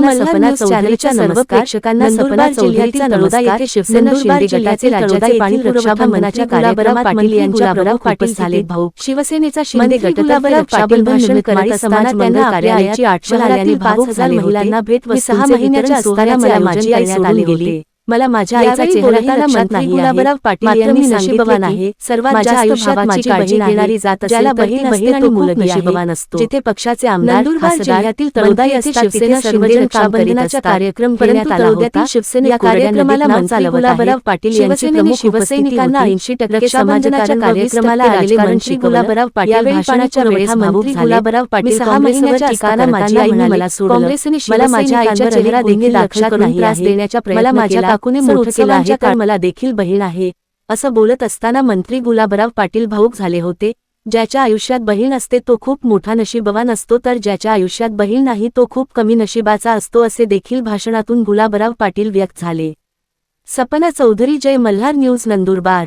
प्रेक्षकांना सपना चौधरीच्या सर्व प्रेक्षकांना सपना चौधरीचा नमस्कार. येथे शिवसेना शिंदे गटाचे राज्याचे पाणी रक्षाबंधनाच्या कार्यक्रमात पाटील यांच्या प्रमुख पाटील झाले. भाऊ शिवसेनेचा शिंदे गटातर्फे रक्षाबंधन करत असताना त्यांना कार्यालयाची आठवण आल्याने झाले महिलांना भेट व सहा महिन्याच्या असताना मला माझी आई सोडून गेली मला माझ्या आईचा चेहरा लक्षात नाही गुलाबराव पाटील यांनी नशिबवान आहे. सर्वात जास्त माझी काळजी घेणारी जात ज्याला बहीण बहीण आणि मुलगी नशिबवान असतो. जिथे पक्षाचे आमदार नंदुरबार जिल्ह्यातील तळोदा येथे शिवसेना सर्वजण रक्षाबंधनाचा कार्यक्रम करण्यात आला होता. शिवसेने कार्यक्रमाला मंत्री गुलाबराव पाटील यांची प्रमुख शिवसैनिकांना ऐंशी टक्के समाजाच्या कार्यक्रमाला आलेले मंत्री गुलाबराव पाटील भाषणाच्या वेळेस मंत्री गुलाबराव पाटील सहा महिन्याच्या असताना माझी आई मला सोडलं. काँग्रेसने मला माझ्या आईचा चेहरा देखील लक्षात नाही त्रास देण्याचा मला माझ्या काकूने मोठं केलं आहे तर मला देखील बहीण आहे असं बोलत असताना मंत्री गुलाबराव पाटील भाऊक झाले होते. ज्याच्या आयुष्यात बहीण असते तो खूप मोठा नशिबवान असतो तर ज्याच्या आयुष्यात बहीण नाही तो खूप कमी नशिबाचा असतो असे देखील भाषणातून गुलाबराव पाटील व्यक्त झाले. सपना चौधरी जय मल्हार न्यूज नंदुरबार.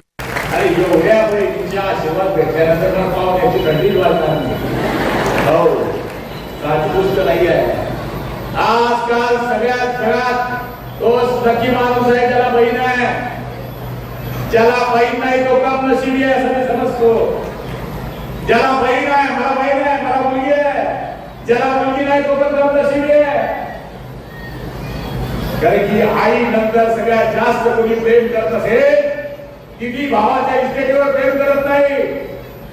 हो आजकाल सगळ्यात घरात नक्की माणूस आहे त्याला बहीण आहे. ज्याला बहीण नाही तो कम नशिबी आहे असं मी समजतो. ज्याला बहीण आहे मला बहीण आहे मला मुलगी आहे. ज्याला मुलगी नाही तो पण कम नशिबी आहे. कारण की आई नंतर सगळ्यात जास्त कोणी प्रेम करत असेल किती भावाच्या इस्टेटीवर प्रेम करत नाही.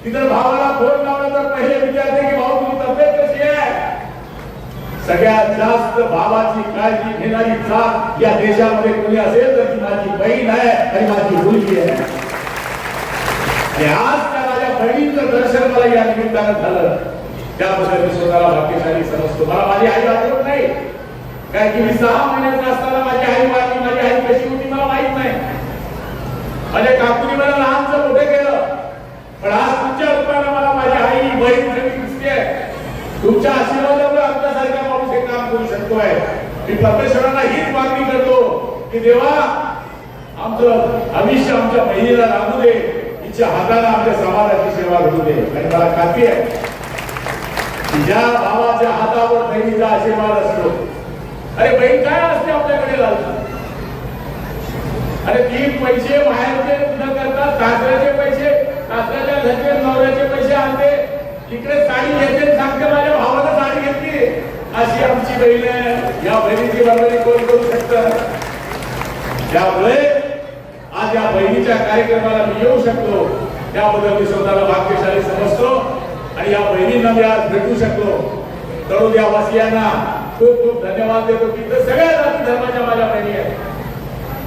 तिथं भावाला फोन लावला तर पहिले विचारते की भाऊ तुझी तब्येत कशी सगळ्यात जास्त भावाची काळजी घेणारी जात या देशामध्ये कोणी असेल तर ती माझी बहीण आहे आणि माझी मुलगी आहे. आणि आज त्या माझ्या बहिणीचं दर्शन मला या निमित्तानं झालं. त्याबद्दल मी स्वतःला भाग्यशाली समजतो. मला माझी आई आठवत नाही. काय की मी सहा महिन्याचा असताना माझी आई वाढली माझी आई कशी होती मला माहीत नाही. माझ्या काकूने मला लहानचं मोठे केलं. पण आज तुमच्या रूपानं मला माझी आई बहीण सगळी दिसते तुमच्या आशीर्वादामुळे आमच्यासारखा माणूस हे काम करू शकतोय. मी परमेश्वरांना हीच मागणी करतो की देवा आमचं आयुष्य आमच्या बहिणीला लागू दे. तिच्या हाताला आमच्या समाजाची सेवा घडू दे. आणि मला खात्री आहे की ज्या भावाच्या हातावर बहिणीचा आशीर्वाद असतो. अरे बहीण काय असते आपल्याकडे लालची? अरे ती पैसे बाहेरचे न करता सासऱ्याचे पैसे सासऱ्याच्या घरचे नवऱ्याचे पैसे आणते. इकडे साडी घेते सांगते माझ्या भावाला साडी घेतली. अशी आमची बहीण आहे. या बहिणीची बरोबरी कोण करू शकत? त्यामुळे आज या बहिणीच्या कार्यक्रमाला मी येऊ शकतो. त्याबद्दल मी स्वतःला भाग्यशाली समजतो आणि या बहिणींना मी आज भेटू शकतो. तळोद्या वासियांना खूप खूप धन्यवाद देतो की तर सगळ्या जाती धर्माच्या माझ्या बहिणी आहेत.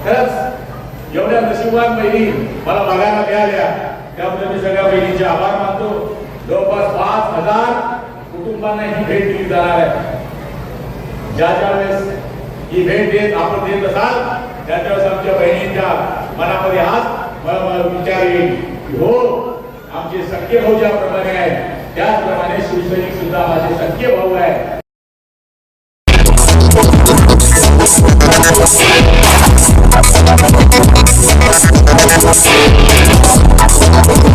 खरंच एवढ्या नशिबवान बहिणी मला बघायला मिळाल्या. त्यामुळे मी सगळ्या बहिणींचे आभार मानतो. जवळपास पाच हजार कुटुंबांना ही भेट दिली जाणार आहे. ज्या ज्या वेळेस ही भेट देत आपण देत असाल त्या त्यावेळेस आमच्या बहिणींच्या मनामध्ये हात विचार येईल की हो आमचे सख्खे भाऊ ज्याप्रमाणे आहेत त्याचप्रमाणे शिवसैनिक सुद्धा माझे सख्खे भाऊ आहेत.